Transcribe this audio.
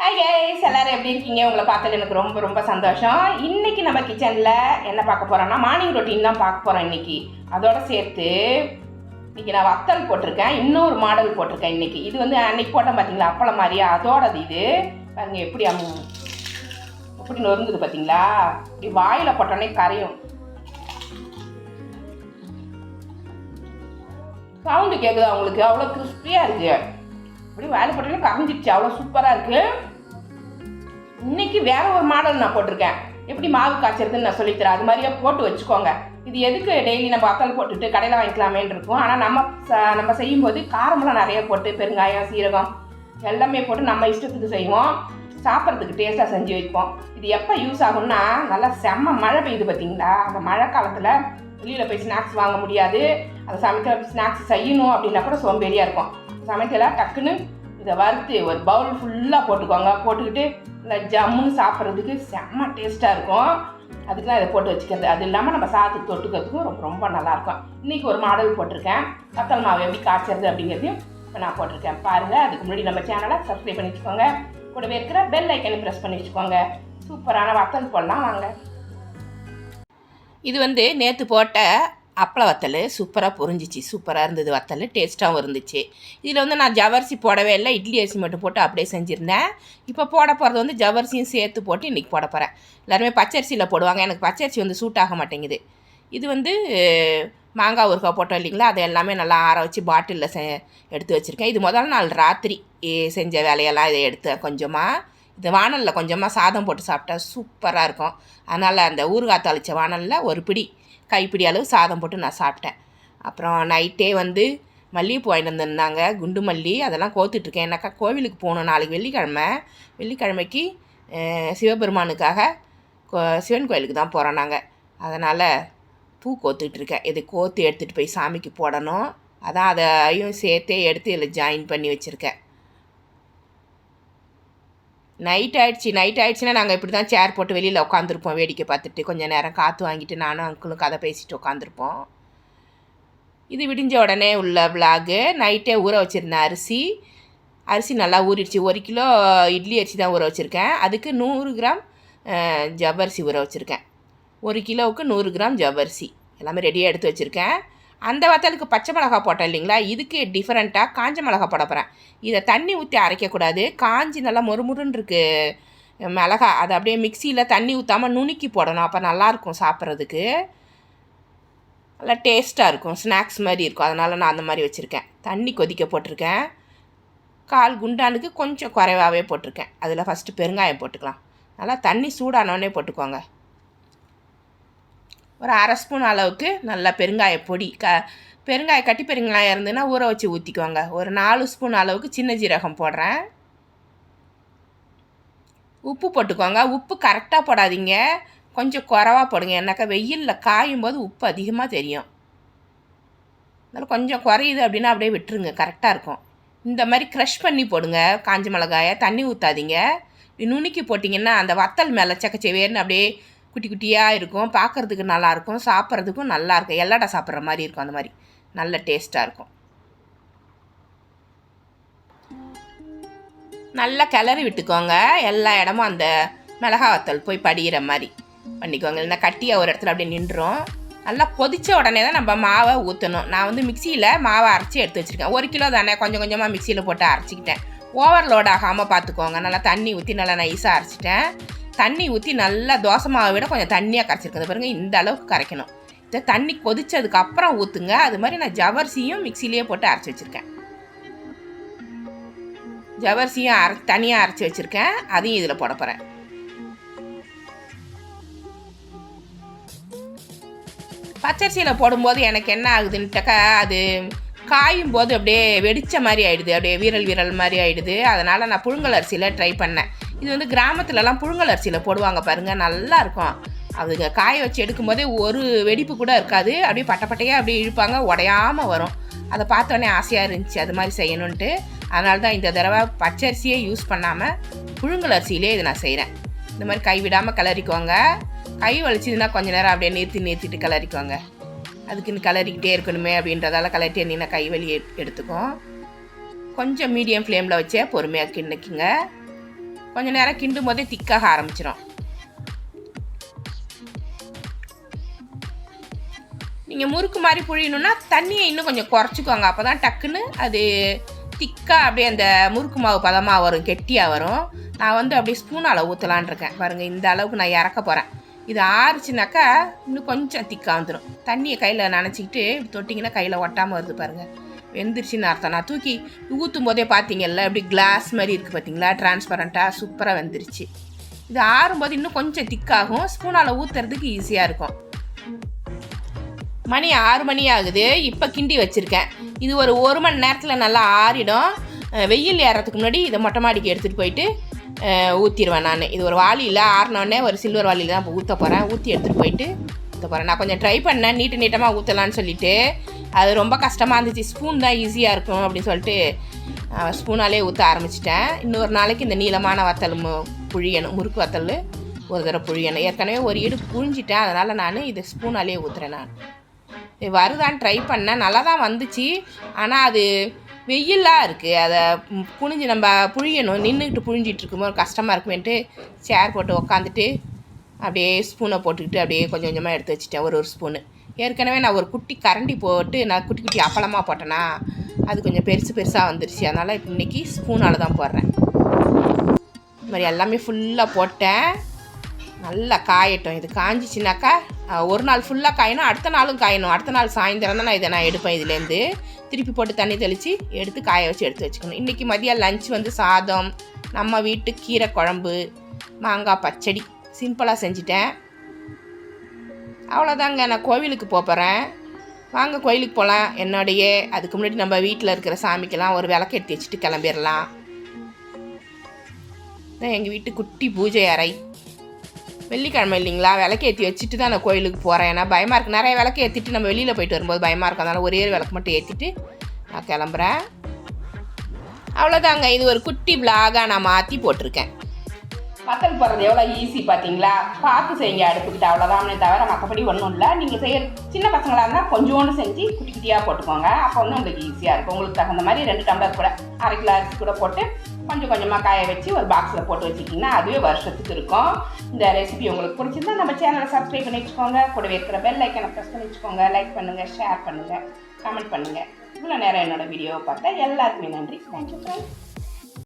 Hi guys எல்லோரும் எப்படி இருக்கீங்க? உங்களை பார்த்தது எனக்கு ரொம்ப ரொம்ப சந்தோஷம். இன்றைக்கி நம்ம கிச்சனில் என்ன பார்க்க போகிறோம்னா மார்னிங் ரொட்டீன் தான் பார்க்க போகிறோம் இன்றைக்கி அதோடு சேர்த்து இன்னைக்கு நான் வத்தல் போட்டிருக்கேன். இன்னொரு மாடல் போட்டிருக்கேன் இன்னைக்கு. இது வந்து அன்னைக்கு போட்டேன் பார்த்தீங்களா அப்பளம் மாதிரியா? அதோடது இது. பாருங்க எப்படி அம் எப்படி நொறுங்குது பார்த்தீங்களா இப்படி வாயில் போட்டோன்னே கரையும். சவுண்டு கேட்குது அவங்களுக்கு அவ்வளோ கிறிஸ்பியாக இருக்குது அப்படியே வேலை போட்டோன்னே கரைஞ்சிடுச்சு அவ்வளோ சூப்பராக இருக்குது இன்னைக்கு வேற ஒரு மாடல் நான் போட்டிருக்கேன். எப்படி மாவு காய்ச்சறதுன்னு நான் சொல்லித்தரேன் அது மாதிரியே போட்டு வச்சுக்கோங்க. இது எதுக்கு டெய்லி நம்ம அக்கல் போட்டுட்டு கடையில் வாங்கிக்கலாமேன்னு இருக்கும். ஆனால் நம்ம ச- நம்ம செய்யும்போது காரமெல்லாம் நிறைய போட்டு பெருங்காயம் சீரகம் எல்லாமே போட்டு நம்ம இஷ்டத்துக்கு செய்வோம். சாப்பிட்றதுக்கு டேஸ்ட்டாக செஞ்சு வைப்போம். இது எப்போ யூஸ் ஆகும்னா நல்லா செம்ம மழை பெய்யுது பார்த்தீங்களா அந்த மழை காலத்தில் வெளியில் போய் ஸ்நாக்ஸ் வாங்க முடியாது. அந்த சமயத்தில் ஸ்நாக்ஸ் செய்யணும் அப்படின்னா கூட சோம்பேறியாக இருக்கும். சமைக்கலாம் டக்குன்னு இதை வறுத்து ஒரு பவுல் ஃபுல்லாக போட்டுக்கோங்க. போட்டுக்கிட்டு இல்லை ஜம்முன்னு சாப்பிட்றதுக்கு செம்ம டேஸ்ட்டாக இருக்கும். அதுக்கு தான் இதை போட்டு வச்சுக்கிறது. அது இல்லாமல் நம்ம சாதத்துக்கு தொட்டுக்கிறதுக்கும் ரொம்ப ரொம்ப நல்லாயிருக்கும். இன்றைக்கி ஒரு மாடல் போட்டிருக்கேன். வத்தல் மாவு எப்படி காய்ச்சறது அப்படிங்கிறதையும் இப்போ நான் போட்டிருக்கேன். பாருங்கள் அதுக்கு முன்னாடி நம்ம சேனலை சப்ஸ்கிரைப் பண்ணி வச்சுக்கோங்க. கூடவே இருக்கிற பெல் ஐக்கனை ப்ரெஸ் பண்ணி வச்சுக்கோங்க. சூப்பரான வத்தல் போடலாம். வாங்க. இது வந்து நேற்று போட்ட அப்பள வத்தல் சூப்பராக பொரிஞ்சிச்சு சூப்பராக இருந்தது வத்தல் டேஸ்ட்டாகவும் இருந்துச்சு. இதில் வந்து நான் ஜவரிசி போடவே இல்லை இட்லி அரிசி மட்டும் போட்டு அப்படியே செஞ்சுருந்தேன். இப்போ போட போகிறது வந்து ஜவரிசியும் சேர்த்து போட்டு இன்றைக்கி போட போகிறேன் எல்லாருமே பச்சரிசியில் போடுவாங்க எனக்கு பச்சரிசி வந்து சூட் ஆக மாட்டேங்குது. இது வந்து மாங்காய் ஊறுகாய் போட்டோம் இல்லைங்களா அதை எல்லாமே நல்லா ஆற வச்சு பாட்டிலில் செ எடுத்து வச்சுருக்கேன். இது முதல் நாள் ராத்திரி செஞ்ச வேலையெல்லாம் இதை எடுத்தேன் கொஞ்சமாக இது வானலில் கொஞ்சமாக சாதம் போட்டு சாப்பிட்டா சூப்பராக இருக்கும். அதனால் அந்த ஊறுகாய் தாளித்த வானலில் ஒரு பிடி கைப்பிடி அளவு சாதம் போட்டு நான் சாப்பிட்டேன். அப்புறம் நைட்டே வந்து மல்லிகைப்பூ வாங்கிட்டு வந்திருந்தாங்க. குண்டு மல்லி அதெல்லாம் கோத்துட்ருக்கேன். என்னக்கா கோவிலுக்கு போகணும் நாளைக்கு வெள்ளிக்கிழமை. வெள்ளிக்கிழமைக்கு சிவபெருமானுக்காக கோ- சிவன் கோயிலுக்கு தான் போகிறோம் நாங்கள் அதனால் பூ கோத்துட்ருக்கேன். இதை கோத்து எடுத்துகிட்டு போய் சாமிக்கு போடணும். அதான் அதையும் சேர்த்தே எடுத்து இதில் ஜாயின் பண்ணி வச்சுருக்கேன். நைட் ஆயிடுச்சு நைட் ஆயிடுச்சுன்னா நாங்கள் இப்படி தான் சேர் போட்டு வெளியில் உட்காந்துருப்போம் வேடிக்கை பார்த்துட்டு. கொஞ்சம் நேரம் காற்று வாங்கிட்டு நானும் அங்கிளும் கதை பேசிட்டு உட்காந்துருப்போம் இது விடிஞ்ச உடனே உள்ள விலாகு நைட்டே ஊற வச்சுருந்தேன் அரிசி. அரிசி நல்லா ஊறிடுச்சு. ஒரு கிலோ இட்லி அரிசி தான் ஊற வச்சுருக்கேன். அதுக்கு நூறு கிராம் ஜவ்வரிசி ஊற வச்சுருக்கேன். ஒரு கிலோவுக்கு நூறு கிராம் ஜவ்வரிசி. எல்லாமே ரெடியாக எடுத்து வச்சுருக்கேன். அந்த வத்தலுக்கு பச்சை மிளகா போட்டேன் இல்லைங்களா? இதுக்கு டிஃப்ரெண்ட்டாக காஞ்ச மிளகா போட போகிறேன் இதை தண்ணி ஊற்றி அரைக்கக்கூடாது. காஞ்சி நல்லா மொறுமுறுன்னு இருக்குது மிளகா. அதை அப்படியே மிக்சியில் தண்ணி ஊற்றாமல் நுணுக்கி போடணும். அப்போ நல்லாயிருக்கும் சாப்பிட்றதுக்கு. நல்லா டேஸ்ட்டாக இருக்கும். ஸ்நாக்ஸ் மாதிரி இருக்கும். அதனால் நான் அந்த மாதிரி வச்சுருக்கேன். தண்ணி கொதிக்க போட்டிருக்கேன். கால் குண்டானுக்கு கொஞ்சம் குறைவாகவே போட்டிருக்கேன். அதில் ஃபஸ்ட்டு பெருங்காயம் போட்டுக்கலாம். நல்லா தண்ணி சூடானோடனே போட்டுக்கோங்க. ஒரு அரை ஸ்பூன் அளவுக்கு நல்லா பெருங்காய பொடி க பெருங்காய கட்டி பெருங்காயம் இருந்ததுன்னா ஊற வச்சு ஊற்றிக்குவாங்க ஒரு நாலு ஸ்பூன் அளவுக்கு சின்ன ஜீரகம் போடுறேன். உப்பு போட்டுக்கோங்க. உப்பு கரெக்டாக போடாதீங்க. கொஞ்சம் குறவா போடுங்க. ஏன்னாக்கா வெயிலில் காயும் போது உப்பு அதிகமாக தெரியும். அதனால் கொஞ்சம் குறையுது அப்படின்னா அப்படியே விட்டுருங்க. கரெக்டாக இருக்கும். இந்த மாதிரி க்ரஷ் பண்ணி போடுங்க. காஞ்ச மிளகாயை தண்ணி ஊற்றாதீங்க நுணுக்கி போட்டிங்கன்னா அந்த வத்தல் மேலே சக்கச்சவேர்னு அப்படியே குட்டி குட்டியாக இருக்கும். பார்க்குறதுக்கு நல்லாயிருக்கும் சாப்பிட்றதுக்கும் நல்லா இருக்கும். எல்லாடா சாப்பிட்ற மாதிரி இருக்கும். அந்த மாதிரி. நல்ல டேஸ்ட்டாக இருக்கும். நல்லா கிளறி விட்டுக்கோங்க. எல்லா இடமும் அந்த மிளகா வத்தல் போய் படிகிற மாதிரி பண்ணிக்கோங்க. இல்லைன்னா கட்டியாக ஒரு இடத்துல அப்படியே நின்றோம் நல்லா கொதித்த உடனே தான் நம்ம மாவை ஊற்றணும் நான் வந்து மிக்சியில் மாவை அரைச்சி எடுத்து வச்சுருக்கேன். ஒரு கிலோ தானே. கொஞ்சம் கொஞ்சமாக மிக்சியில் போட்டு அரைச்சிக்கிட்டேன். ஓவர்லோட் ஆகாமல் பார்த்துக்கோங்க. நல்லா தண்ணி ஊற்றி நல்லா நைஸாக அரைச்சிட்டேன். தண்ணி ஊற்றி நல்லா தோசை மாவை விட கொஞ்சம் தண்ணியாக கரைச்சிருக்கிறது. பாருங்க இந்த அளவுக்கு கரைக்கணும். இதை தண்ணி கொதிச்சதுக்கு அப்புறம் ஊற்றுங்க அது மாதிரி நான் ஜவரிசியும் மிக்சிலேயே போட்டு அரைச்சி வச்சுருக்கேன். ஜவரிசியும் அரை தனியாக அரைச்சி வச்சுருக்கேன். அதையும் இதில் போட போகிறேன் பச்சரிசியில் போடும்போது எனக்கு என்ன ஆகுதுன்ட்டாக்கா அது காயும் போது அப்படியே வெடித்த மாதிரி ஆகிடுது அப்படியே வீரல் வீரல் மாதிரி ஆகிடுது அதனால் நான் புழுங்கல் அரிசியில் ட்ரை பண்ணேன். இது வந்து கிராமத்துலலாம் புழுங்கல் அரிசியில் போடுவாங்க பாருங்கள் நல்லா இருக்கும். அதுங்க காய வச்சு எடுக்கும்போதே ஒரு வெடிப்பு கூட இருக்காது. அப்படியே பட்டப்பட்டையாக அப்படியே இழுப்பாங்க உடையாமல் வரும். அதை பார்த்தோன்னே ஆசையாக இருந்துச்சு அது மாதிரி செய்யணுன்ட்டு அதனால தான் இந்த தடவை பச்சரிசியே யூஸ் பண்ணாமல் புழுங்கல் அரிசியிலே இதை நான் செய்கிறேன் இந்த மாதிரி கை விடாமல் கிளறிக்கோங்க. கை வலிச்சதுன்னா கொஞ்ச நேரம் அப்படியே நிறுத்தி நிறுத்திட்டு கிளறிக்கோங்க. அதுக்குன்னு கிளறிக்கிட்டே இருக்கணுமே அப்படின்றதால கிளறிட்டே இருந்தீங்கன்னா கை வலி எடுத்துக்கும். கொஞ்சம் மீடியம் ஃப்ளேமில் வச்சே பொறுமையாக கிண்ணிக்குங்க. கொஞ்சம் நேரம் கிண்டும் போதே திக்காக ஆரம்பிச்சிடும் நீங்கள் முறுக்கு மாதிரி புழியணுன்னா தண்ணியை இன்னும் கொஞ்சம் குறைச்சிக்கோங்க. அப்போ தான் டக்குன்னு அது திக்காக அப்படியே அந்த முறுக்கு மாவு பதமாக வரும் கெட்டியாக வரும். நான் வந்து அப்படியே ஸ்பூனால் ஊற்றலான் இருக்கேன். பாருங்கள் இந்த அளவுக்கு நான் இறக்க போகிறேன் இது ஆறுச்சுனாக்கா இன்னும் கொஞ்சம் திக்காக வந்துடும் தண்ணியை கையில் நனைச்சிக்கிட்டு இப்படி தொட்டிங்கன்னா கையில் ஒட்டாமல் வருது பாருங்கள் வெந்துருச்சுன்னு அர்த்தம். நான் தூக்கி ஊற்றும் போதே பார்த்தீங்கல்ல இப்படி கிளாஸ் மாதிரி இருக்குது பார்த்தீங்களா டிரான்ஸ்பரண்ட்டாக சூப்பராக வெந்துருச்சு. இது ஆறும்போது இன்னும் கொஞ்சம் திக்காகும் ஸ்பூனால் ஊற்றுறதுக்கு ஈஸியாக இருக்கும். மணி ஆறு மணி ஆகுது. இப்போ கிண்டி வச்சுருக்கேன். இது ஒரு ஒரு மணி நேரத்தில் நல்லா ஆறிடும். வெயில் ஏறத்துக்கு முன்னாடி இதை மொட்டை மாடிக்கு எடுத்துகிட்டு போயிட்டு ஊற்றிடுவேன் நான். இது ஒரு வாளியில் ஆறினோடனே ஒரு சில்வர் வாளியில் தான் ஊற்ற போகிறேன் ஊற்றி எடுத்துகிட்டு போயிட்டு ஊற்ற போகிறேன் நான் கொஞ்சம் ட்ரை பண்ணேன். நீட்டு நீட்டமாக ஊற்றலான்னு சொல்லிவிட்டு அது ரொம்ப கஷ்டமாக இருந்துச்சு. ஸ்பூன் தான் ஈஸியாக இருக்கும் அப்படின்னு சொல்லிட்டு ஸ்பூனாலே ஊற்ற ஆரம்பிச்சிட்டேன். இன்னொரு நாளைக்கு இந்த நீளமான வத்தல் புழியணும் முறுக்கு வத்தல் ஒரு தடவை புழியணும். ஏற்கனவே ஒரு ஈடு புழிஞ்சிட்டேன். அதனால் நான் இது ஸ்பூனாலே ஊற்றுறேன் நான். இது வருதான்னு ட்ரை பண்ணேன். நல்லா தான் வந்துச்சு. ஆனால் அது வெயிலாக இருக்குது அதை புழிஞ்சு நம்ம புழியணும். நின்றுக்கிட்டு புழிஞ்சிட்டு இருக்கும்போது கஷ்டமாக இருக்குமேன்ட்டு சேர் போட்டு உக்காந்துட்டு அப்படியே ஸ்பூனை போட்டுக்கிட்டு அப்படியே கொஞ்சம் கொஞ்சமாக எடுத்து வச்சுட்டேன். ஒரு ஒரு ஸ்பூனு ஏற்கனவே நான் ஒரு குட்டி கரண்டி போட்டு நான் குட்டி குட்டி அப்பளமாக போட்டேன்னா அது கொஞ்சம் பெருசு பெருசாக வந்துருச்சு. அதனால் இப்போ இன்றைக்கி ஸ்பூனால் தான் போடுறேன். இது மாதிரி எல்லாமே ஃபுல்லாக போட்டேன். நல்லா காயட்டும். இது காஞ்சிச்சுனாக்கா ஒரு நாள் ஃபுல்லாக காயணும் அடுத்த நாளும் காயணும். அடுத்த நாள் சாயந்தரம் தான் நான் இதை நான் எடுப்பேன் இதுலேருந்து. திருப்பி போட்டு தண்ணி தெளித்து எடுத்து காய வச்சு எடுத்து வச்சுக்கணும். இன்றைக்கி மதியம் லஞ்ச் வந்து சாதம் நம்ம வீட்டு கீரை குழம்பு மாங்காய் பச்சடி. சிம்பிளாக செஞ்சிட்டேன். அவ்வளோதாங்க நான் கோவிலுக்கு போகிறேன் வாங்க கோயிலுக்கு போகலாம் என்னோடையே அதுக்கு முன்னாடி நம்ம வீட்டில் இருக்கிற சாமிக்கெல்லாம் ஒரு விளக்கு எடுத்து வச்சுட்டு கிளம்பிடலாம் தான் எங்கள் வீட்டு குட்டி பூஜை அறை. வெள்ளிக்கிழமை இல்லைங்களா? விளக்கு ஏற்றி வச்சுட்டு தான் நான் கோயிலுக்கு போகிறேன் ஏன்னா பயமாக இருக்குது நிறைய விளக்கு ஏற்றிட்டு நம்ம வெளியில் போயிட்டு வரும்போது பயமாக இருக்கும். அதனால் ஒரே ஒரு விளக்கு மட்டும் ஏற்றிட்டு நான் கிளம்புறேன். அவ்வளோதாங்க இது ஒரு குட்டி பிளாகாக நான் மாற்றி போட்டிருக்கேன். வத்தல் போடுறது எவ்வளோ ஈஸி பார்த்தீங்களா பார்த்து செய்யுங்க அடுப்புக்கிட்ட. அவ்வளோதானே தவிர மற்றபடி ஒன்றும் இல்லை. நீங்கள் செய்ய சின்ன பசங்களாக இருந்தால் கொஞ்சோண்டு செஞ்சு குட்டி குட்டியாக போட்டுக்கோங்க. அப்போ வந்து உங்களுக்கு ஈஸியாக இருக்கும். உங்களுக்கு தகுந்த மாதிரி ரெண்டு டம்ளர் கூட அரை கிலோ அரிசி கூட போட்டு கொஞ்சம் கொஞ்சமாக காய வச்சு ஒரு பாக்ஸில் போட்டு வச்சுக்கிட்டிங்கன்னா அதுவே வருஷத்துக்கு இருக்கும். இந்த ரெசிபி உங்களுக்கு பிடிச்சிருந்தா நம்ம சேனலை சப்ஸ்கிரைப் பண்ணி வச்சுக்கோங்க. கூடவே இருக்கிற பெல் ஐக்கனை ப்ரெஸ் பண்ணி வச்சுக்கோங்க. லைக் பண்ணுங்கள் ஷேர் பண்ணுங்கள் கமெண்ட் பண்ணுங்கள் இவ்வளோ நேரம் என்னோட வீடியோவை பார்த்தா எல்லாருக்குமே நன்றி. Thank you friends